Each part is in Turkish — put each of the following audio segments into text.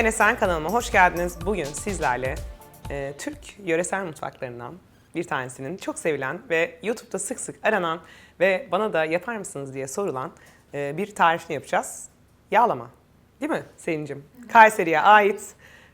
ben Esen kanalıma hoş geldiniz. Bugün sizlerle e, Türk yöresel mutfaklarından bir tanesinin çok sevilen ve YouTube'da sık sık aranan ve bana da yapar mısınız diye sorulan e, bir tarifini yapacağız. Yağlama. Değil mi Selin'cim? Kayseri'ye ait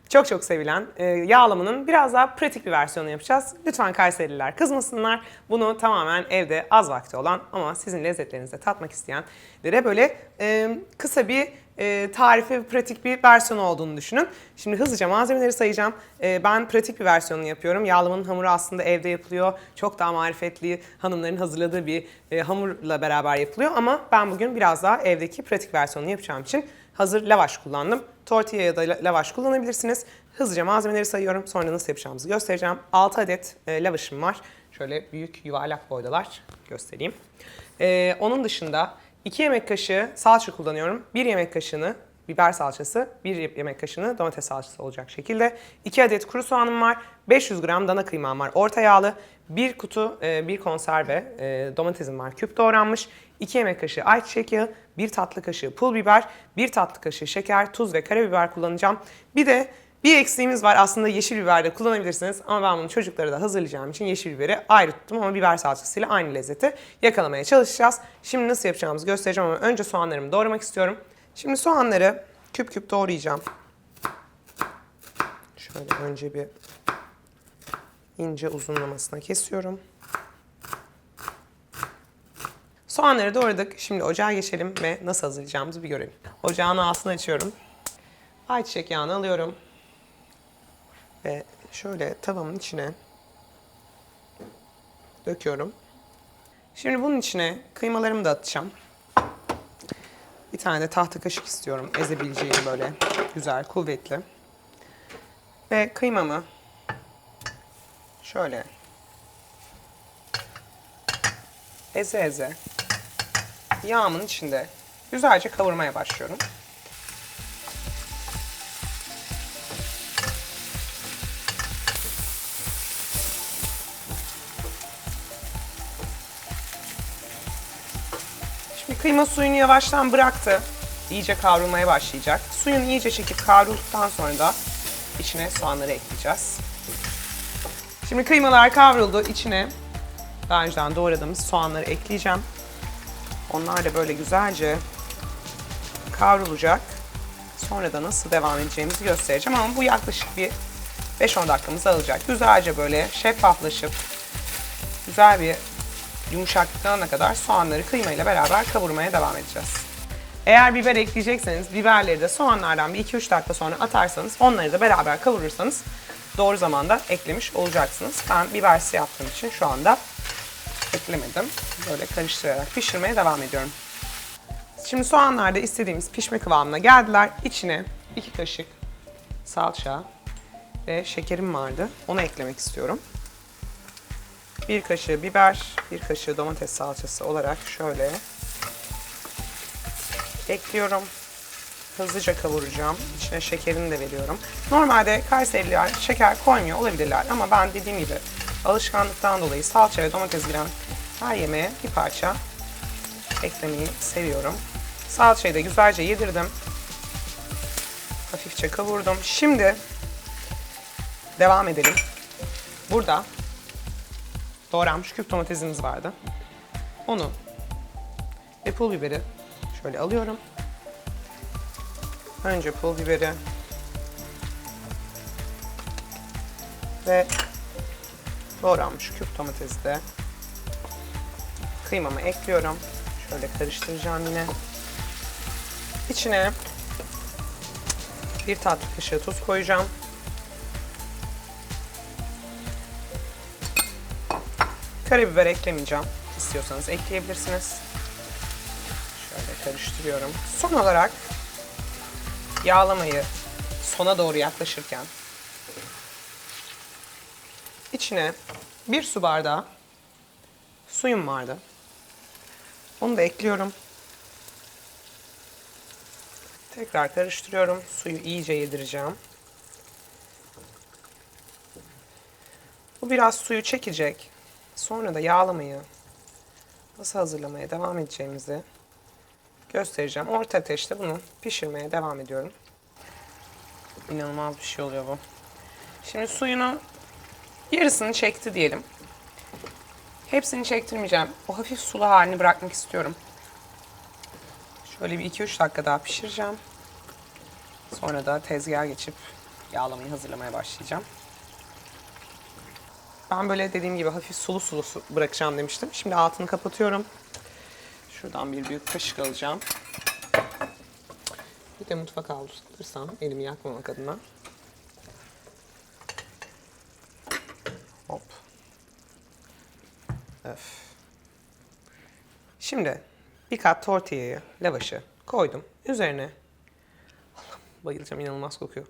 çok çok sevilen e, yağlamanın biraz daha pratik bir versiyonu yapacağız. Lütfen Kayserililer kızmasınlar. Bunu tamamen evde az vakti olan ama sizin lezzetlerinizde tatmak isteyenlere böyle e, kısa bir e, tarifi, pratik bir versiyonu olduğunu düşünün. Şimdi hızlıca malzemeleri sayacağım. E, ben pratik bir versiyonunu yapıyorum. Yağlamanın hamuru aslında evde yapılıyor. Çok daha marifetli hanımların hazırladığı bir e, hamurla beraber yapılıyor. Ama ben bugün biraz daha evdeki pratik versiyonunu yapacağım için hazır lavaş kullandım. Tortilla ya da la- lavaş kullanabilirsiniz. Hızlıca malzemeleri sayıyorum. Sonra nasıl yapacağımızı göstereceğim. 6 adet e, lavaşım var. Şöyle büyük yuvarlak boydalar. Göstereyim. E, onun dışında 2 yemek kaşığı salça kullanıyorum. 1 yemek kaşığını biber salçası, 1 yemek kaşığını domates salçası olacak şekilde. 2 adet kuru soğanım var. 500 gram dana kıymam var. Orta yağlı. 1 kutu, e, bir konserve e, domatesim var. Küp doğranmış. 2 yemek kaşığı ayçiçek yağı, 1 tatlı kaşığı pul biber, 1 tatlı kaşığı şeker, tuz ve karabiber kullanacağım. Bir de bir eksiğimiz var aslında yeşil biber de kullanabilirsiniz ama ben bunu çocuklara da hazırlayacağım için yeşil biberi ayrı tuttum ama biber salçasıyla aynı lezzeti yakalamaya çalışacağız. Şimdi nasıl yapacağımızı göstereceğim ama önce soğanlarımı doğramak istiyorum. Şimdi soğanları küp küp doğrayacağım. Şöyle önce bir ince uzunlamasına kesiyorum. Soğanları doğradık. Şimdi ocağa geçelim ve nasıl hazırlayacağımızı bir görelim. Ocağın ağzını açıyorum. Ayçiçek yağını alıyorum. Ve şöyle tavamın içine döküyorum. Şimdi bunun içine kıymalarımı da atacağım. Bir tane de tahta kaşık istiyorum. Ezebileceğim böyle güzel, kuvvetli. Ve kıymamı şöyle eze eze yağımın içinde güzelce kavurmaya başlıyorum. Şimdi kıyma suyunu yavaştan bıraktı. İyice kavrulmaya başlayacak. Suyunu iyice çekip kavrulduktan sonra da içine soğanları ekleyeceğiz. Şimdi kıymalar kavruldu. İçine daha önceden doğradığımız soğanları ekleyeceğim. Onlar da böyle güzelce kavrulacak. Sonra da nasıl devam edeceğimizi göstereceğim ama bu yaklaşık bir 5-10 dakikamızı alacak. Güzelce böyle şeffaflaşıp güzel bir yumuşaklıklarına kadar soğanları kıymayla beraber kavurmaya devam edeceğiz. Eğer biber ekleyecekseniz biberleri de soğanlardan bir 2-3 dakika sonra atarsanız onları da beraber kavurursanız doğru zamanda eklemiş olacaksınız. Ben bibersiz yaptığım için şu anda eklemedim. Böyle karıştırarak pişirmeye devam ediyorum. Şimdi soğanlar da istediğimiz pişme kıvamına geldiler. İçine 2 kaşık salça ve şekerim vardı. Onu eklemek istiyorum. Bir kaşığı biber, bir kaşığı domates salçası olarak şöyle ekliyorum. Hızlıca kavuracağım. İçine şekerini de veriyorum. Normalde Kayserililer şeker koymuyor olabilirler ama ben dediğim gibi alışkanlıktan dolayı salça ve domates giren her yemeğe bir parça eklemeyi seviyorum. Salçayı da güzelce yedirdim. Hafifçe kavurdum. Şimdi devam edelim. Burada doğranmış küp domatesimiz vardı. Onu ve pul biberi şöyle alıyorum. Önce pul biberi ve doğranmış küp domatesi de kıymamı ekliyorum. Şöyle karıştıracağım yine. İçine bir tatlı kaşığı tuz koyacağım. Karabiber eklemeyeceğim. İstiyorsanız ekleyebilirsiniz. Şöyle karıştırıyorum. Son olarak yağlamayı sona doğru yaklaşırken içine bir su bardağı suyum vardı. Onu da ekliyorum. Tekrar karıştırıyorum. Suyu iyice yedireceğim. Bu biraz suyu çekecek. Sonra da yağlamayı nasıl hazırlamaya devam edeceğimizi göstereceğim. Orta ateşte bunu pişirmeye devam ediyorum. İnanılmaz bir şey oluyor bu. Şimdi suyunu yarısını çekti diyelim. Hepsini çektirmeyeceğim. O hafif sulu halini bırakmak istiyorum. Şöyle bir 2-3 dakika daha pişireceğim. Sonra da tezgaha geçip yağlamayı hazırlamaya başlayacağım. Ben böyle dediğim gibi hafif sulu sulu su bırakacağım demiştim. Şimdi altını kapatıyorum. Şuradan bir büyük kaşık alacağım. Bir de mutfak havlusu alırsam elimi yakmamak adına. Öf. Şimdi bir kat tortilla'yı, lavaşı koydum. Üzerine Allah'ım, bayılacağım inanılmaz kokuyor.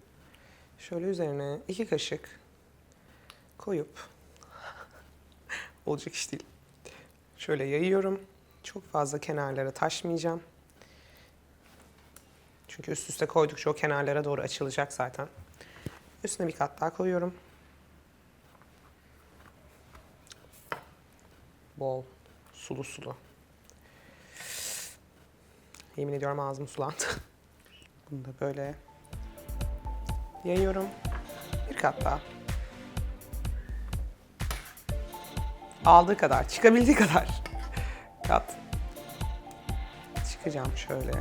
Şöyle üzerine iki kaşık koyup olacak iş değil. Şöyle yayıyorum. Çok fazla kenarlara taşmayacağım. Çünkü üst üste koydukça o kenarlara doğru açılacak zaten. Üstüne bir kat daha koyuyorum. Bol, sulu sulu. Yemin ediyorum ağzım sulandı. Bunu da böyle yayıyorum. Bir kat daha. Aldığı kadar, çıkabildiği kadar. Kat. Çıkacağım şöyle.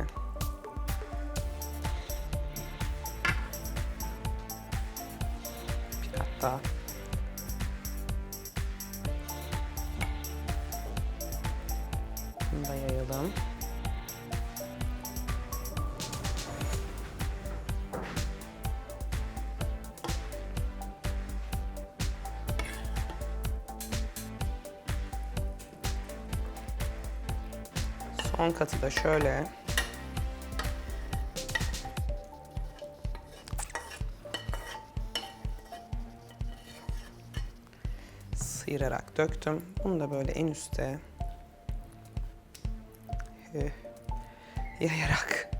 Bir kat daha. Da yayalım. Son katı da şöyle. Sıyırarak döktüm. Bunu da böyle en üste eh, yayarak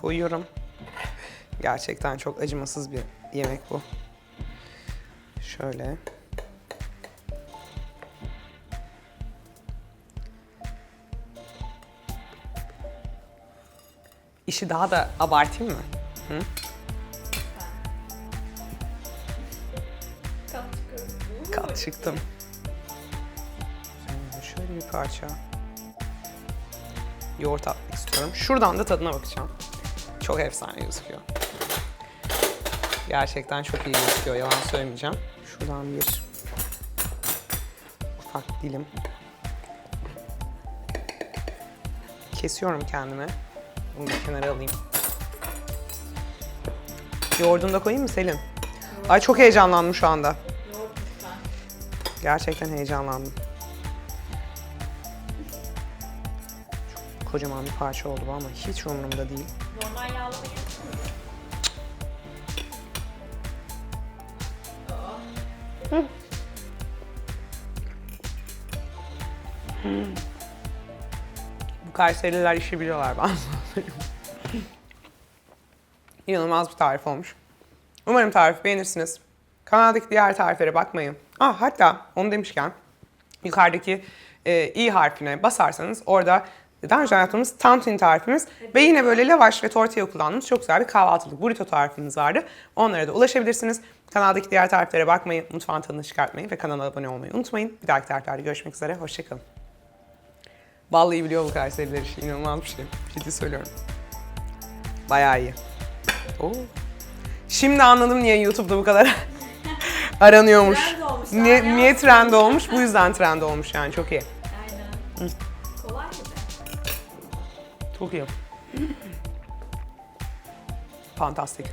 koyuyorum. Gerçekten çok acımasız bir yemek bu. Şöyle. İşi daha da abartayım mı? Kat çıktım. Şöyle bir parça yoğurt atmak istiyorum. Şuradan da tadına bakacağım. Çok efsane gözüküyor. Gerçekten çok iyi gözüküyor. Yalan söylemeyeceğim. Şuradan bir ufak dilim kesiyorum kendime. Bunu da kenara alayım. Yoğurdunu da koyayım mı Selin? Ay çok heyecanlandım şu anda. Gerçekten heyecanlandım. Kocaman bir parça oldu bu ama hiç umurumda değil. Normal yapsın mı? Bu Kayserililer işi biliyorlar ben. İnanılmaz bir tarif olmuş. Umarım tarifi beğenirsiniz. Kanaldaki diğer tariflere bakmayın. Ah hatta onu demişken yukarıdaki e, i harfine basarsanız orada daha önce yaptığımız tantuni tarifimiz ve yine böyle lavaş ve tortilla kullandığımız çok güzel bir kahvaltılık burrito tarifimiz vardı. Onlara da ulaşabilirsiniz. Kanaldaki diğer tariflere bakmayı, mutfağın tadını çıkartmayı ve kanala abone olmayı unutmayın. Bir dahaki tariflerde görüşmek üzere. Hoşçakalın. Vallahi biliyor bu Kayseriler işi. İnanılmaz bir şey. Ciddi söylüyorum. Bayağı iyi. Oo. Şimdi anladım niye YouTube'da bu kadar aranıyormuş. Trend olmuş, Niye, niye trend olmuş? Bu yüzden trend olmuş yani. Çok iyi. Çok iyi. Fantastik.